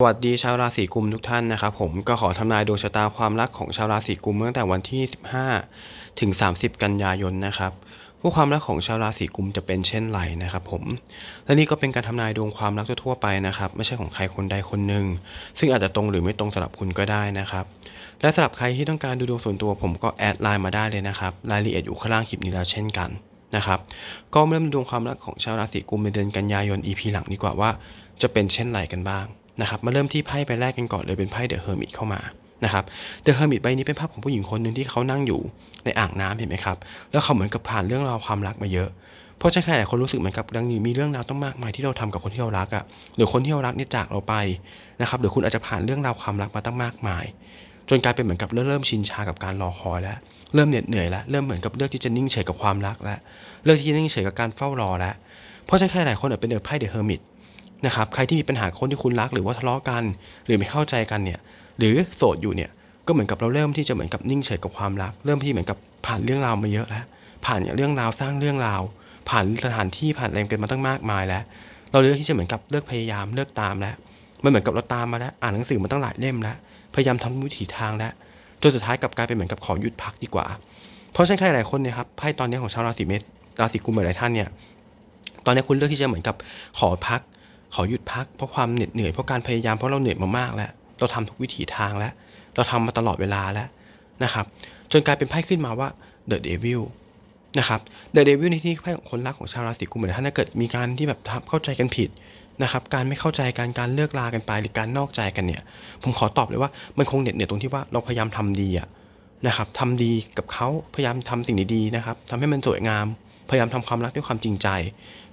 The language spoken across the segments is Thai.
สวัสดีชาวราศีกุมทุกท่านนะครับผมก็ขอทำนายดวงชะตาความรักของชาวราศีกุมตั้งแต่วันที่ 15 ถึง 30 กันยายนนะครับผู้ความรักของชาวราศีกุมจะเป็นเช่นไรนะครับผมและนี่ก็เป็นการทำนายดวงความรักทั่วไปนะครับไม่ใช่ของใครคนใดคนหนึ่งซึ่งอาจจะตรงหรือไม่ตรงสำหรับคุณก็ได้นะครับและสำหรับใครที่ต้องการดูดวงส่วนตัวผมก็แอดไลน์มาได้เลยนะครับรายละเอียดอยู่ข้างล่างคลิปนี้แล้วเช่นกันนะครับก็เริ่มดวงความรักของชาวราศีกุมในเดือนกันยายน EP หลังดีกว่าว่า จะเป็นเช่นไรกันบ้าง นะครับมาเริ่มที่ไพ่ใบแรกกันก่อนเลยเป็นไพ่เดอะเฮอร์มิตเข้ามานะครับเดอะเฮอร์มิตใบนี้เป็นภาพของผู้หญิงคนหนึ่งที่เขานั่งอยู่ในอ่างน้ำเห็นไหมครับ แล้วเขาเหมือนกับผ่านเรื่องราวความรักมาเยอะ เพราะฉะนั้นใครหลายคนรู้สึกเหมือนกับดังนี้มีเรื่องราวต้องมากมายที่เราทำกับคนที่เรารักอะ่ะหรือคนที่เรารักเนี่ยจากเราไปนะครับหรือคุณอาจจะผ่านเรื่องราวความรักมาตั้งมากมาย จนกลายเป็นเหมือนกับเริ่มชินชากับการรอคอยแล้ว เริ่มเหน็ดเหนื่อยแล้วเริ่มเหมือนกับเลือกที่จะนิ่งเฉยกับความรักแล้วเลือกที่จะนิ่งเฉยกับการเฝ้ารอแล้วเพราะฉะนั้นใครหลายคนอาจเป็นเดอะไพ่เดอะเฮอร์มิต นะครับใครที่มีปัญหาคนที่คุณรักหรือว่าทะเลาะกัน หรือไม่เข้าใจกันเนี่ยหรือโสดอยู่เนี่ยก็เหมือนกับเราเริ่มที่จะเหมือนกับนิ่งเฉยกับความรัก เริ่มที่เหมือนกับผ่านเรื่องราวมาเยอะแล้ว ผ่านเรื่องราวสร้างเรื่องราว ผ่านสถานที่ผ่านอะไรกันมาตั้งมากมายแล้ว เราเลือกที่จะเหมือนกับเลิกพยายามเลิกตามแล้วมันเหมือนกับเราตามมาแล้วอ่านหนังสือมาตั้งหลายเล่มแล้วพยายามทำวิถีทางแล้วจนสุดท้ายกลับกลายเป็นเหมือนกับขอหยุดพักดีกว่า เพราะฉะนั้นใครหลายคนเนี่ยครับไพ่ตอนนี้ของชาวราศีเมษราศีกุมหลายท่านเนี่ยตอนนี้คุณเลือกที่จะเหมือนกับขอพัก ขอหยุดพักเพราะความเหน็ดเหนื่อยเพราะการพยายามเพราะเราเหนื่อยมามากแล้ว เราทำทุกวิถีทางแล้ว เราทำมาตลอดเวลาแล้วนะครับ จนกลายเป็นไพ่ขึ้นมาว่า The Devil นะครับ The Devil ในที่นี้ไพ่ของคนรักของชาวราศีกุมเหมือนถ้าเกิดมีการที่แบบเข้าใจกันผิดนะครับ การไม่เข้าใจกันการเลิกลากันไปหรือการนอกใจกันเนี่ย ผมขอตอบเลยว่ามันคงเหน็ดเหนื่อยตรงที่ว่าเราพยายามทำดีอะนะครับทำดีกับเขาพยายามทำสิ่งดีๆนะครับทำให้มันสวยงาม พยายามทำความรักด้วยความจริงใจ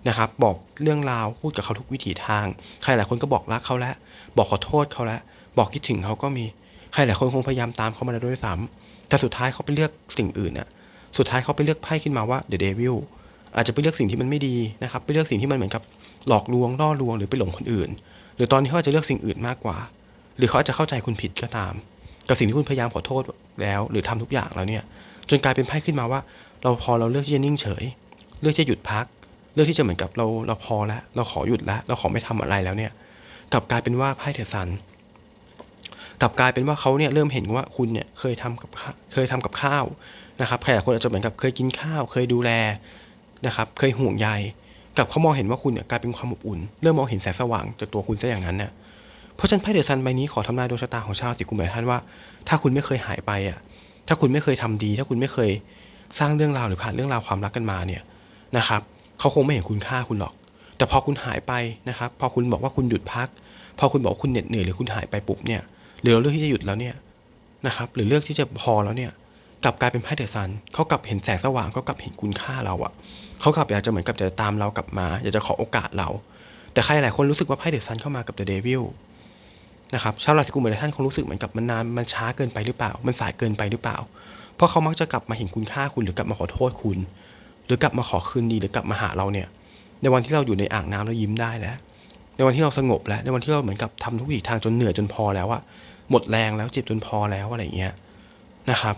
นะครับ บอกเรื่องราวพูดกับเขาทุกวิถีทาง ใครหลายคนก็บอกรักเขาแล้วบอกขอโทษเขาแล้วบอกคิดถึงเขาก็มีใครหลายคนคงพยายามตามเขามาแล้วด้วยซ้ำแต่สุดท้ายเขาไปเลือกสิ่งอื่นน่ะสุดท้ายเขาไปเลือกไพ่ขึ้นมาว่า The Devil อาจจะไปเลือกสิ่งที่มันไม่ดีนะครับไปเลือกสิ่งที่มันเหมือนกับหลอกลวงล่อลวงหรือไปหลงคนอื่น หรือตอนนี้เขาจะเลือกสิ่งอื่นมากกว่า หรือเขาจะเข้าใจคุณผิดก็ตาม กับสิ่งที่คุณพยายามขอโทษแล้ว หรือทำทุกอย่างแล้วเนี่ยจนกลายเป็นไพ่ขึ้นมาว่า เราพอเราเลือกที่จะนิ่งเฉย เลือกที่จะหยุดพัก เลือกที่จะเหมือนกับเราเราพอแล้วเราขอหยุดแล้วเราขอไม่ทำอะไรแล้วเนี่ยกลับกลายเป็นว่าไพ่เทซันกลับกลายเป็นว่าเขาเนี่ยเริ่มเห็นว่าคุณเนี่ยเคยทำกับเคยทำกับข้าวนะครับใครหลายคนอาจจะเหมือนกับเคยกินข้าว เคยดูแลนะครับเคยห่วงใยกับเขามองเห็นว่าคุณเนี่ยกลายเป็นความอบอุ่น เริ่มมองเห็นแสงสว่างจากตัวคุณซะอย่างนั้นเนี่ยเพราะฉะนั้นไพ่เดอะซันใบนี้ขอทำนายดวงชะตาของชาวราศีกุมหลายท่านว่า ถ้าคุณไม่เคยหายไปอะถ้าคุณไม่เคยทำดี ถ้าคุณไม่เคยสร้างเรื่องราวหรือผ่านเรื่องราวความรักกันมาเนี่ยนะครับ เขาคงไม่เห็นคุณค่าคุณหรอก แต่พอคุณหายไปนะครับ พอคุณบอกว่าคุณหยุดพัก พอคุณบอกว่าคุณเหน็ดเหนื่อยหรือคุณหายไปปุ๊บเนี่ยหรือเราเลือกที่จะหยุดแล้วเนี่ยนะครับ หรือเลือกที่จะพอแล้วเนี่ยกลับกลายเป็นไพ่เดอะซันเขากลับเห็นแสงสว่างเขากลับเห็นคุณค่าเราอะเขากลับอยากจะเหมือนกับจะตามเรากลับมา อยากจะขอโอกาสเรา แต่ใครหลายคนรู้สึกว่าไพ่เดอะซันเข้ามากับเดอะเดวิลนะครับชาวราศีกุมหลายท่านคงรู้สึกเหมือนกับมันนานมันช้าเกินไปหรือเปล่า มันสายเกินไปหรือเปล่า เพราะเขามักจะกลับมาเห็นคุณค่าคุณหรือกลับมาขอโทษคุณ หรือกลับมาขอคืนดีหรือกลับมาหาเราเนี่ย ในวันที่เราอยู่ในอ่างน้ำแล้วยิ้มได้แล้ว ในวันที่เราสงบแล้ว ในวันที่เราเหมือนกับทำทุกวิถีทางจนเหนื่อยจนพอแล้วอะหมดแรงแล้วเจ็บจนพอแล้วอะไรอย่างเงี้ยนะครับ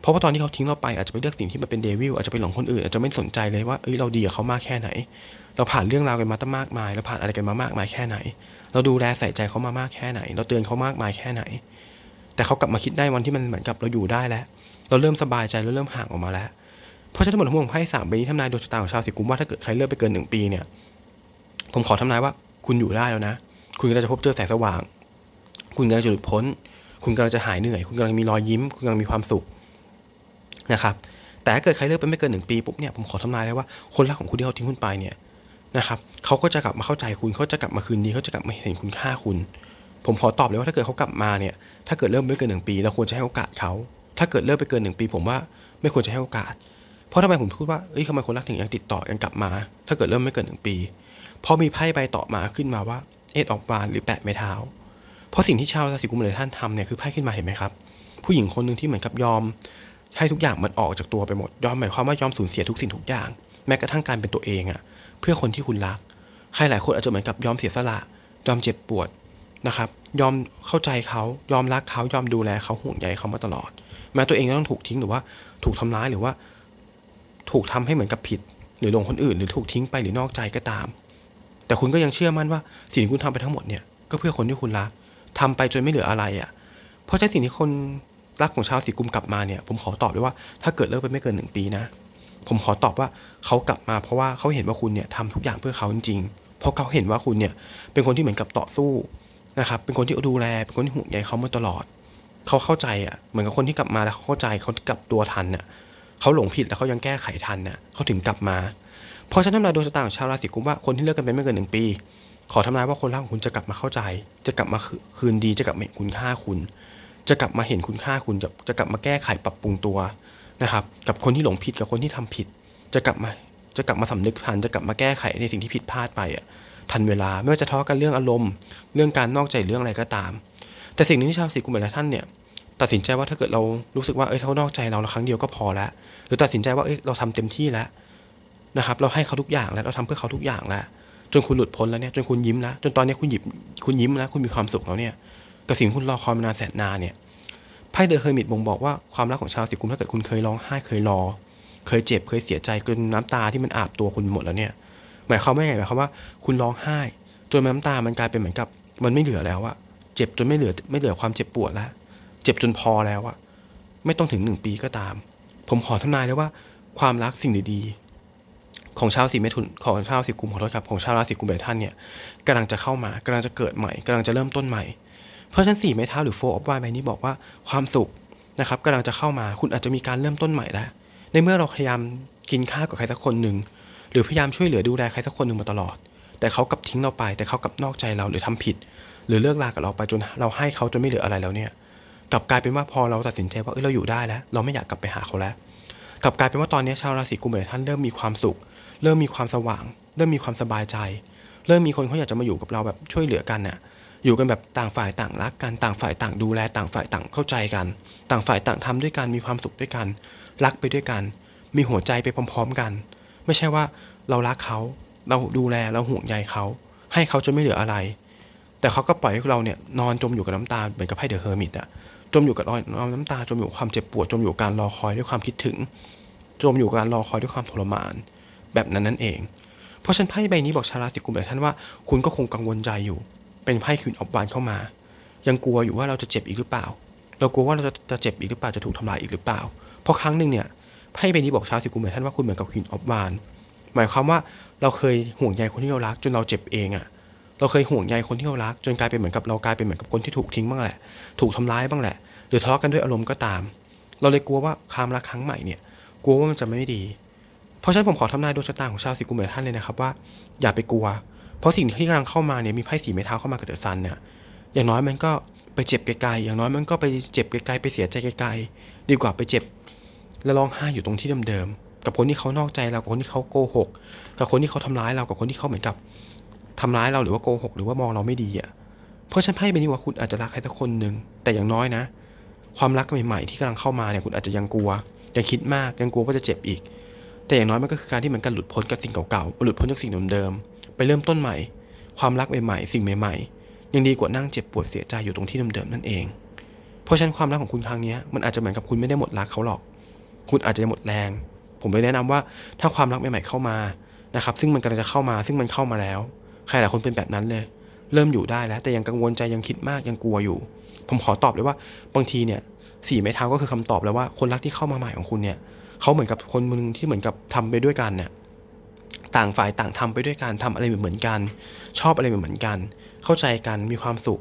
เพราะว่าตอนที่เขาทิ้งเราไปอาจจะไปเลือกสิ่งที่มันเป็นเดวิลอาจจะไปหลงคนอื่นอาจจะไม่สนใจเลยว่าเอ้ยเราดีกับเขามากแค่ไหน เราผ่านเรื่องราวกันมาตั้งมากมายเราผ่านอะไรกันมามากมายแค่ไหน เราดูแลใส่ใจเขามามากแค่ไหน เราเตือนเขามากมายแค่ไหน แต่เขากลับมาคิดได้วันที่มันเหมือนกับเราอยู่ได้แล้ว เราเริ่มสบายใจเราเริ่มห่างออกมาแล้ว เพราะฉะนั้นทั้งหมดทั้งมวลของไพ่สามใบนี้ทำนายดวงชะตาของชาวสิกุมว่าถ้าเกิดใครเลิกไปเกินหนึ่งปีเนี่ย ผมขอทำนายว่าคุณอยู่ได้แล้วนะ คุณกำลังจะพบเจอแสงสว่าง คุณกำลังจะหลุดพ้น คุณกำลังจะหายเหนื่อย คุณกำลังมีรอยยิ้ม คุณกำลังมีความสุขนะครับ แต่ถ้าเกิดใครเลิกไปไม่เกินหนึ่งปีปุ๊บเนี่ย ผมขอทำนายเลยว่าคนรักของคุณที่เขาทิ้งคุณไปเนี่ยนะครับเขาก็จะกลับมาเข้าใจคุณ เขาจะกลับมาคืนดี เขาจะกลับมาเห็นคุณค่าคุณ ผมขอตอบเลยว่าถ้าเกิดเขากลับมาเนี่ย ถ้าเกิดเริ่มไม่เกินหนึ่งปีเราควรจะให้โอกาสเขา ถ้าเกิดเลิกไปเกินหนึ่งปี ผมว่าไม่ควรจะให้โอกาส เพราะทำไมผมพูดว่าเอ้ยทำไมคนรักถึงยังติดต่อยังกลับมา ถ้าเกิดเริ่มไม่เกินหนึ่งปี เพราะมีไพ่ใบต่อมาขึ้นมาว่า เอ็ดออกบานหรือแปะไม้เท้า เพราะสิ่งที่ชาวราศีกุมหลายท่านทำเนี่ยคือไพ่ขึ้นมาเห็นไหมครับ ผู้หญิงคนหนึ่งที่เหมือนกับยอม ให้ทุกอย่างมันออกจากตัวไปหมด ยอมหมายความว่ายอมสูญเสียทุกสิ่งทุกอย่าง แม้กระทั่งการเป็นตัวเองอะ่ะเพื่อคนที่คุณรัก ใครหลายคนอาจจะเหมือนกับยอมเสียสละ ยอมเจ็บปวดนะครับ ยอมเข้าใจเขายอมรักเขายอมดูแลเขาห่วงใยเขามาตลอด แม้ตัวเองจะต้องถูกทิ้งหรือว่าถูกทำร้ายหรือว่า ถูกทำให้เหมือนกับผิด หรือหลงคนอื่น หรือถูกทิ้งไปหรือนอกใจก็ตาม แต่คุณก็ยังเชื่อมั่นว่าสิ่งที่คุณทำไปทั้งหมดเนี่ยก็เพื่อคนที่คุณรักทำไปจนไม่เหลืออะไรอะ่ะ เพราะฉะนั้สิ่งที่คนรักของชาวสีกุมกลับมาเนี่ย ผมขอตอบเลยว่าถ้าเกิดเลิกไปไม่เกินหนึ่งปีนะ ผมขอตอบว่าเขากลับมาเพราะว่าเขาเห็นว่าคุณเนี่ยทำทุกอย่างเพื่อเขาจริงๆเพราะเขาเห็นว่าคุณเนี่ยเป็นคนที่เหมือนกับต่อสู้นะครับ เป็นคนที่ดูแล เป็นคนที่ห่วงใยเขามาตลอด เขาเข้าใจอะ เหมือนกับคนที่กลับมาแล้วเขาเข้าใจเขากลับตัวทันน่ะ เขาหลงผิดแล้วเขายังแก้ไขทันน่ะเขาถึงกลับมาพราะฉะนั้นทำนายดวงชะตาของชาวราศีกุมว่าคนที่เลิกกันไปไม่เกินหนึ่งปี ขอทำนายว่าคนรักของคุณจะกลับมาเข้าใจ จะกลับมาคืนดีจะกลับมาเห็นคุณค่าคุณ จะกลับมาเห็นคุณค่าคุณจะจะกลับมาแก้ไขปรับปรุงตัวนะครับ กับคนที่หลงผิดกับคนที่ทำผิด จะกลับมาจะกลับมาสำนึกทันจะกลับมาแก้ไขในสิ่งที่ผิดพลาดไปอะทันเวลาไม่ว่าจะทะเลาะกันเรื่องอารมณ์ เรื่องการนอกใจเรื่องอะไรก็ตาม แต่สิ่งหนึงที่ชาวสีกุมหลายท่านเนี่ย ตัดสินใจว่าถ้าเกิดเรารู้สึกว่าเอ้ยเขานอกใจเราเราครั้งเดียวก็พอแล้วหรือตัดสินใจว่าเอ้ยเราทำเต็มที่แล้วนะครับ เราให้เขาทุกอย่างแล้วเราทำเพื่อเขาทุกอย่างแล้วจนคุณหลุดพ้นแล้วเนี่ยจนคุณยิ้มแล้วจนตอนนี้คุณหยิบคุณยิ้มแล้วคุณมีความสุขแล้วเนี่ยกับสิ่งคุณรอคอยมานานแสนนานเนี่ยไพ่เดอะเฮอร์มิตบ่งบอกว่าความรักของชาวสีกุมถ้าเกิดคุณเคยร้องไห้เคยรอ เคยเจ็บเคยเสียใจจนน้ำตาที่มันอาบตัวคุณหมดแล้วเนี่ย หมายความว่าไงหมายความว่าคุณร้องไห้ จนน้ำตามันกลายเป็นเหมือนกับ มันไม่เหลือแล้วอะเจ็บจนไม่เหลือไม่เหลือความเจ็บปวดแล้ว เจ็บจนพอแล้วอะไม่ต้องถึงหนึ่งปีก็ตาม ผมขอทำนายเลยว่า ความรักสิ่งดีๆ ของชาวสีเมถุนของชาวสีกุมขอโทษครับของชาวราศีกุมหลายท่านเนี่ยกำลังจะเข้ามากำลังจะเกิดใหม่กำลังจะเริ่มต้นใหม่ เพราะฉะนั้นสี่ไม้เท้าหรือโฟออฟวายใบนี้บอกว่าความสุขนะครับกำลังจะเข้ามาคุณอาจจะมีการเริ่มต้นใหม่แล้วในเมื่อเราพยายามกินข้าวกับใครสักคนหนึ่งหรือพยายามช่วยเหลือดูแลใครสักคนหนึ่งมาตลอด แต่เขากลับทิ้งเราไป แต่เขากลับนอกใจเราหรือทำผิด หรือเลิกลากับเราไปจนเราให้เขาจนไม่เหลืออะไรแล้วเนี่ย กลับกลายเป็นว่าพอเราตัดสินใจว่าเอ้ยเราอยู่ได้แล้ว เราไม่อยากกลับไปหาเขาแล้ว กลับกลายเป็นว่าตอนนี้ชาวราศีกุมหลายท่านเริ่มมีความสุข เริ่มมีความสว่าง เริ่มมีความสบายใจ เริ่มมีคนเขาอยากจะมาอยู่กับเราแบบช่วยเหลือกันน่ะอยู่กันแบบต่างฝ่ายต่างรักกันต่างฝ่ายต่างดูแลต่างฝ่ายต่างเข้าใจกัน ต่างฝ่ายต่างทำด้วยกันมีความสุขด้วยกัน รักไปด้วยกัน มีหัวใจไปพร้อม ๆกัน ไม่ใช่ว่าเรารักเขาเราดูแลเราห่วงใยเขา ให้เขาจนไม่เหลืออะไร แต่เขาก็ปล่อยให้เราเนี่ยนอนจมอยู่กับน้ำตาเหมือนกับไพ่เดอะเฮอร์มิตอะ จมอยู่กับรอยน้ำตาจมอยู่กับความเจ็บปวดจมอยู่การรอคอยด้วยความคิดถึง จมอยู่การรอคอยด้วยความทรมาน แบบนั้นนั่นเอง เพราะฉันไพ่ใบนี้บอกชาวราศีกุมหลายท่านว่าคุณก็คงกังวลใจอยู่ เป็นไพ่คืนออฟวานเข้ามา ยังกลัวอยู่ว่าเราจะเจ็บอีกหรือเปล่า เรากลัวว่าเราจะจะเจ็บอีกหรือเปล่าจะถูกทำลายอีกหรือเปล่า เพราะครั้งหนึ่งเนี่ยไพ่ใบนี้บอกชาวราศีกุมหลายท่านว่าคุณเหมือนกับคืนออฟวานหมายความว่าเราเคยห่วงใยคนที่เรารักจนเราเจ็บเองอะ เราเคยห่วงใยคนที่เรารัก จนกลายเป็นเหมือนกับเรากลายเป็นเหมือนกับคนที่ถูกทิ้งบ้างแหละ ถูกทำร้ายบ้างแหละ หรือทะเลาะกันด้วยอารมณ์ก็ตาม เราเลยกลัวว่าความรักครั้งใหม่เนี่ยกลัวว่ามันจะไม่ดี เพราะฉะนั้นผมขอทำนายดวงชะตาของชาวสีกุมหลายท่านเลยนะครับว่าอย่าไปกลัว เพราะสิ่งที่กำลังเข้ามาเนี่ยมีไพ่สีไม้เท้าเข้ามากับเดอะซันเนี่ยอย่างน้อยมันก็ไปเจ็บไกลๆอย่างน้อยมันก็ไปเจ็บไกลๆไปเสียใจไกลๆดีกว่าไปเจ็บ และร้องไห้อยู่ตรงที่เดิมๆกับคนที่เขานอกใจเรากับคนที่เขาโกหก กับคนที่เขาทำร้ายเรากับคนที่เขาเหมือนกับ ทำร้ายเราหรือว่าโกหกหรือว่ามองเราไม่ดีอะ เพราะฉันไพ่ใบนี้ว่าคุณอาจจะรักใครสักคนหนึ่งแต่อย่างน้อยนะ ความรักใหม่ๆที่กำลังเข้ามาเนี่ยคุณอาจจะยังกลัวยังคิดมากยังกลัวว่าจะเจ็บอีก แต่อย่างน้อยมันก็คือการที่เหมือนกันหลุดพ้นกับสิ่งเก่าๆหลุดพ้นจากสิ่งเดิมๆไปเริ่มต้นใหม่ ความรักใหม่ๆสิ่งใหม่ ๆ ยังดีกว่านั่งเจ็บปวดเสียใจอยู่ตรงที่เดิมๆนั่นเอง เพราะฉะนั้นความรักของคุณครั้งนี้มันอาจจะเหมือนกับคุณไม่ได้หมดรักเขาหรอก คุณอาจจะหมดแรง ผมเลยแนะนำว่าถ้าความรักใหม่ๆเข้ามานะครับซึ่งมันกำลังจะเข้ามาซึ่งมันเข้ามาแล้ว ใครหลายคนเป็นแบบนั้นเลย เริ่มอยู่ได้แล้ว แต่ยังกังวลใจยังคิดมากยังกลัวอยู่ ผมขอตอบเลยว่าบางทีเนี่ยสี่ไม้เท้าก็คือคำตอบแล้วว่าคนรักที่เข้ามาใหม่ของคุณเนี่ยเขาเหมือนกับคนมึงที่เหมือนกับทำไปด้วยกันเนี่ยต่างฝ่ายต่างทำไปด้วยกันทำอะไรเหมือนกัน ชอบอะไรเหมือนกัน เข้าใจกันมีความสุข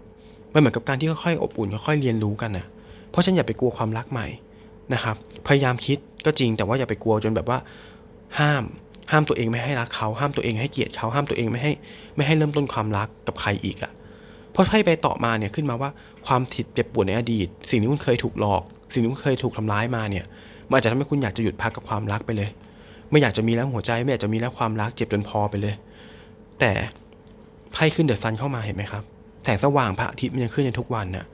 มันเหมือนกับการที่ค่อยๆอบอุ่นค่อยๆเรียนรู้กันนะเพราะฉันอย่าไปกลัวความรักใหม่นะครับ พยายามคิดก็จริงแต่ว่าอย่าไปกลัวจนแบบว่า ห้าม ห้ามตัวเองไม่ให้รักเขา ห้ามตัวเองให้เกลียดเขา ห้ามตัวเองไม่ให้ไม่ให้เริ่มต้นความรักกับใครอีกอะ่ะเพราะไพ่ใบต่อมาเนี่ยขึ้นมาว่าความผิดเจ็บปวดในอดีต สิ่งที่คุณเคยถูกหลอก สิ่งที่คุณเคยถูกทำร้ายมาเนี่ยมันอาจจะทำให้คุณอยากจะหยุดพักกับความรักไปเลย ไม่อยากจะมีแล้วหัวใจไม่อยากจะมีแล้วความรักเจ็บจนพอไปเลย แต่ไพ่ขึ้นเดอะซันเข้ามาเห็นไหมครับแสงสว่างพระอาทิตย์มันยังขึ้นในทุกวันน่ะ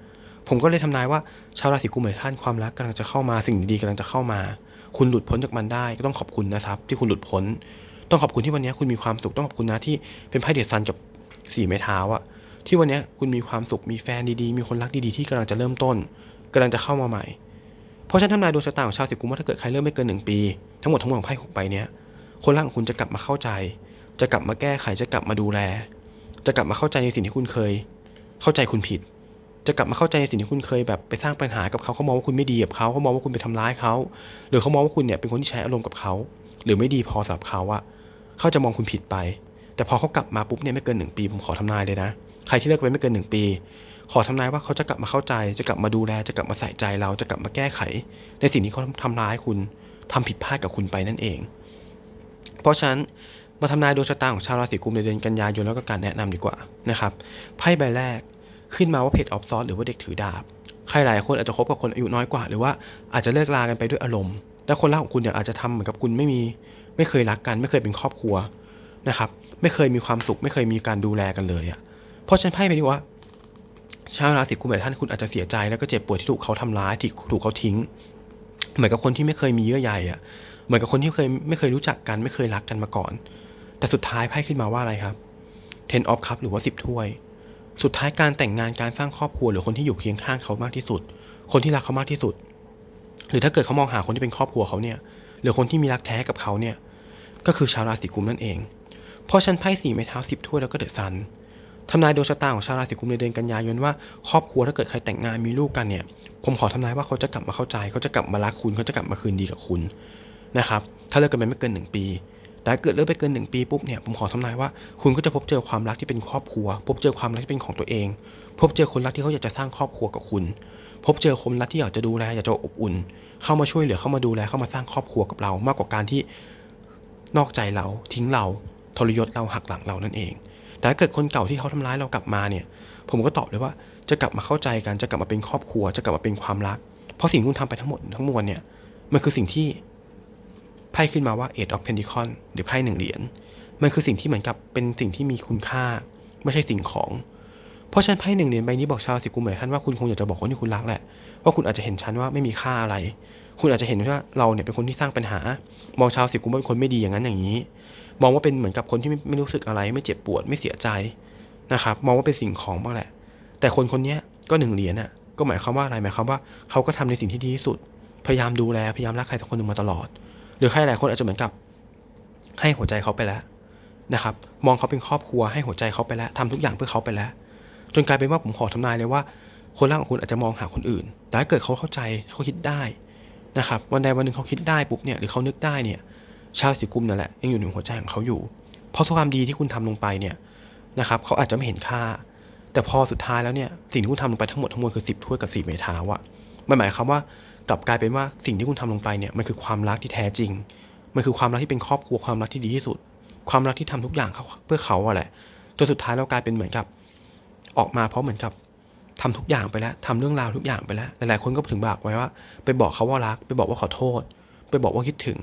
ผมก็เลยทำนายว่าชาวราศีกุมเหมือนท่านความรักกำลังจะเข้ามาสิ่งดีๆกำลังจะเข้ามา คุณหลุดพ้นจากมันได้ก็ต้องขอบคุณนะครับ ที่คุณหลุดพ้น ต้องขอบคุณที่วันนี้คุณมีความสุขต้องขอบคุณนะที่เป็นไพ่เดซันกับสี่ไม้เท้าอะที่วันนี้คุณมีความสุขมีแฟนดีๆ มีคนรักดีๆที่กำลังจะเริ่มต้นกำลังจะเข้ามาใหม่ เพราะฉะนั้นทำนายดวงชะตาของชาวสิกุมว่าถ้าเกิดใครเริ่มไม่เกินหนึ่งปี ทั้งหมดทั้งมวลของไพ่หกใบเนี้ยคนรักของคุณจะกลับมาเข้าใจ จะกลับมาแก้ไขจะกลับมาดูแล จะกลับมาเข้าใจในสิ่งที่คุณเคย เข้าใจคุณผิด จะกลับมาเข้าใจในสิ่งที่คุณเคยแบบไปสร้างปัญหากับเขาเขามองว่าคุณไม่ดีกับเขาเขามองว่าคุณไปทำร้ายเขาหรือเขามองว่าคุณเนี่ยเป็นคนที่ใช้อารมณ์กับเขาหรือไม่ดีพอสำหรับเขาอะเขาจะมองคุณผิดไป แต่พอเขากลับมาปุ๊บเนี่ยไม่เกินหนึ่งปีผมขอทำนายเลยนะ ใครที่เลิกไปไม่เกินหนึ่งปี ขอทำนายว่าเขาจะกลับมาเข้าใจ จะกลับมาดูแล จะกลับมาใส่ใจเราจะกลับมาแก้ไข ในสิ่งที่เขาทำร้ายคุณทำผิดพลาดกับคุณไปนั่นเอง เพราะฉะนั้นมาทำนายดวงชะตาของชาวราศีกุมในเดือนกันยายนแล้วก็การแนะนำดีกว่านะครับไพ่ใบแรก ขึ้นมาว่าเพจออฟซอสหรือว่าเด็กถือดาบ ใครหลายคนอาจจะคบกับคนอายุน้อยกว่า หรือว่าอาจจะเลิกลากันไปด้วยอารมณ์ แต่คนรักของคุณเนี่ยอาจจะทำเหมือนกับคุณไม่มี ไม่เคยรักกัน ไม่เคยเป็นครอบครัวนะครับ ไม่เคยมีความสุข ไม่เคยมีการดูแลกันเลยอะ่ะ เพราะฉะนั้นไพ่ไปดีว่าชาวราศีกุมหลายท่านคุณอาจจะเสียใจแล้วก็เจ็บปวดที่ถูกเขาทำร้ายที่ถูกเขาทิ้ง เหมือนกับคนที่ไม่เคยมีเยื่อใยอะ เหมือนกับคนที่เคยไม่เคยรู้จักกัน ไม่เคยรักกันมาก่อน แต่สุดท้ายไพ่ขึ้นมาว่าอะไรครับ Ten of Cup หรือว่า10ถ้วย สุดท้ายการแต่งงานการสร้างครอบครัวหรือคนที่อยู่เคียงข้างเขามากที่สุด คนที่รักเขามากที่สุด หรือถ้าเกิดเขามองหาคนที่เป็นครอบครัวเขาเนี่ย หรือคนที่มีรักแท้กับเขาเนี่ย ก็คือชาวราศีกุมนั่นเอง เพราะฉันไพ่สี่ไม้เท้าสิบถ้วยแล้วก็เดือะซันทำนายดวงชะตาของชาวราศีกุมในเดือนกันยายนว่าครอบครัวถ้าเกิดใครแต่งงานมีลูกกันเนี่ย ผมขอทำนายว่าเขาจะกลับมาเข้าใจ เขาจะกลับมารักคุณเขาจะกลับมาคืนดีกับคุณนะครับ ถ้าเลิกกันไปไม่เกินหนึ่งปี แต่เกิดเลิกไปเกินหนึ่งปีปุ๊บเนี่ยผมขอทำนายว่าคุณก็จะพบเจอความรักที่เป็นครอบครัว พบเจอความรักที่เป็นของตัวเอง พบเจอคนรักที่เขาอยากจะสร้างครอบครัวกับคุณ พบเจอคนรักที่อยากจะดูแลอยากจะอบอุ่น เข้ามาช่วยเหลือเข้ามาดูแลเข้ามาสร้างครอบครัวกับเรา มากกว่าการที่นอกใจเราทิ้งเราทรยศเราหักหลังเรานั่นเอง แต่ถ้าเกิดคนเก่าที่เขาทำร้ายเรากลับมาเนี่ย ผมก็ตอบเลยว่าจะกลับมาเข้าใจกันจะกลับมาเป็นครอบครัว จะกลับมาเป็นความรัก เพราะสิ่งที่คุณทำไปทั้งหมดทั้งมวลเนี่ยมันคือสิ่งที่ ไพ่ขึ้นมาว่า Eight of Pentacles หรือไพ่หนึ่งเหรียญ มันคือสิ่งที่เหมือนกับเป็นสิ่งที่มีคุณค่า ไม่ใช่สิ่งของ เพราะฉะนั้นไพ่หนึ่งเหรียญใบนี้บอกชาวราศีกุมหมายท่านว่าคุณคงอยากจะบอกคนที่คุณรักแหละ ว่าคุณอาจจะเห็นฉันว่าไม่มีค่าอะไร คุณอาจจะเห็นว่าเราเนี่ยเป็นคนที่สร้างปัญหา มองชาวราศีกุมว่าเป็นคนไม่ดีอย่างนั้นอย่างนี้ มองว่าเป็นเหมือนกับคนที่ไม่ไมรู้สึกอะไร ไม่เจ็บปวดไม่เสียใจนะครับ มองว่าเป็นสิ่งของบ้างแหละ แต่คนคนนี้ก็หนึ่งเหรียญน่ะก็หมายความว่าอะไรหมายความว่าเขาก็ทำในสิ่งที่ดีที่สุด พยายามดูแลพยายามรักใครสักคนหนึ่งมาตลอด รือใครหลายคนอาจจะเหมือนกับ ให้หัวใจเขาไปแล้วนะครับ มองเขาเป็นครอบครัวให้หัวใจเขาไปแล้วทำทุกอย่างเพื่อเขาไปแล้ว จนกลายเป็นว่าผมขอทำนายเลยว่า คนรักของคุณอาจจะมองหาคนอื่น แต่ถ้าเกิดเขาเข้าใจเขาคิดได้นะครับ วันใดวันหนึ่งเขาคิดได้ปุ๊บเนี่ยหรือเขานึกได้เนี่ย ชาวสีกุมนั่นแหละยังอยู่ในหัวใจของเขาอยู่ เพราะทุกความดีที่คุณทำลงไปเนี่ยนะครับเขาอาจจะไม่เห็นค่า แต่พอสุดท้ายแล้วเนี่ยสิ่งที่คุณทำลงไปทั้งหมดทั้งมวลคือสิบถ้วยกับสี่เมท้าอะมันหมายความว่า กลับกลายเป็นว่าสิ่งที่คุณทำลงไปเนี่ยมันคือความรักที่แท้จริง มันคือความรักที่เป็นครอบครัวความรักที่ดีที่สุด ความรักที่ทำทุกอย่างเขาเพื่อเขาอะแหละจนสุดท้ายเรากลายเป็นเหมือนกับ ออกมาเพราะเหมือนกับทำทุกอย่างไปแล้วทำเรื่องราวทุกอย่างไปแล้ว หลายๆคนก็ถึงบอกไว้ว่า ไปบอกเขาว่ารัก ไปบอกว่าขอโทษ ไปบอกว่าคิดถึง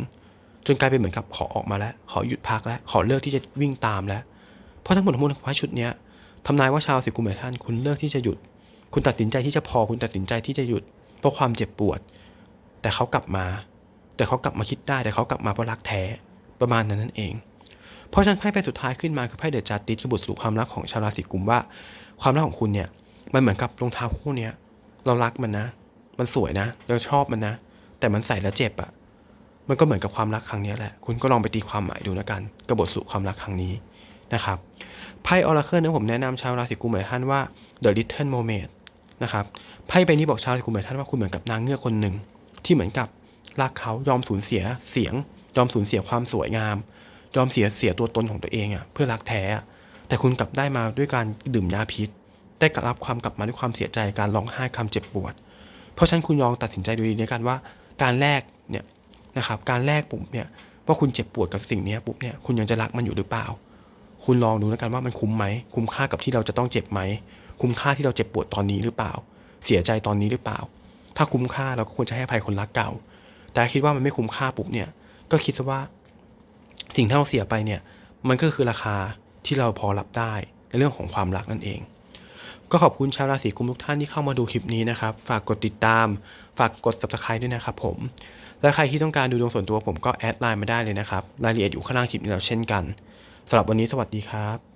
จนกลายเป็นเหมือนกับขอออกมาแล้ว ขอหยุดพักแล้ว ขอเลิกที่จะวิ่งตามแล้ว เพราะทั้งหมดทั้งมวลของไพ่ชุดนี้ทำนายว่าชาวสิกุมหลายท่านคุณเลิกที่จะหยุด คุณตัดสินใจที่จะพอคุณตัดสินใจที่จะหยุด เพราะความเจ็บปวด แต่เขากลับมา แต่เขากลับมาคิดได้ แต่เขากลับมาเพราะรักแท้ประมาณนั้นนั่นเอง เพราะฉะนั้นไพ่ใบสุดท้ายขึ้นมาคือไพ่เดอะจัดติสคือบทสรุปความรักของชาวราศีกุมว่า ความรักของคุณเนี่ยมันเหมือนกับรองเท้าคู่เนี้ยเรารักมันนะ มันสวยนะ เราชอบมันนะ แต่มันใส่แล้วเจ็บอะมันก็เหมือนกับความรักครั้งนี้แหละ คุณก็ลองไปตีความหมายดูแล้วกันกับบทสรุปความรักครั้งนี้นะครับ ไพ่ออราเคิลนะผมแนะนำชาวราศีกุมหลายท่านว่า The Little Mermaid นะครับไพ่ใบนี้บอกชาวราศีกุมหลายท่านว่าคุณเหมือนกับนางเงือกคนหนึ่งที่เหมือนกับรักเขายอมสูญเสียเสียง ยอมสูญเสียความสวยงาม ยอมเสียเสียตัวตนของตัวเองอะเพื่อรักแท้แต่คุณกลับได้มาด้วยการดื่มยาพิษ ได้กลับรับความกลับมาด้วยความเสียใจการร้องไห้คำเจ็บปวด เพราะฉะนั้นคุณลองตัดสินใจดูดีในการว่าการแลกเนี่ยนะครับการแลกปุ๊บเนี่ยว่าคุณเจ็บปวดกับสิ่งนี้ปุ๊บเนี่ยคุณยังจะรักมันอยู่หรือเปล่า คุณลองดูแล้วกันว่ามันคุ้มไหมคุ้มค่ากับที่เราจะต้องเจ็บไหม คุ้มค่าที่เราเจ็บปวดตอนนี้หรือเปล่า เสียใจตอนนี้หรือเปล่า ถ้าคุ้มค่าเราก็ควรจะให้อภัยคนรักเก่า แต่คิดว่ามันไม่คุ้มค่าปุ๊บเนี่ย ก็คิดซะว่า สิ่งที่เราเสียไปเนี่ย มันก็คือราคาที่เราพอรับได้ในเรื่องของความรักนั่นเอง ก็ขอบคุณชาวราศีกุมทุกท่านที่เข้ามาดูคลิปนี้นะครับ ฝากกดติดตาม ฝากกด subscribe ด้วยนะครับผมและใครที่ต้องการดูดวงส่วนตัวผมก็แอดไลน์มาได้เลยนะครับ รายละเอียดอยู่ข้างล่างคลิปนี้แล้วเช่นกันสำหรับวันนี้สวัสดีครับ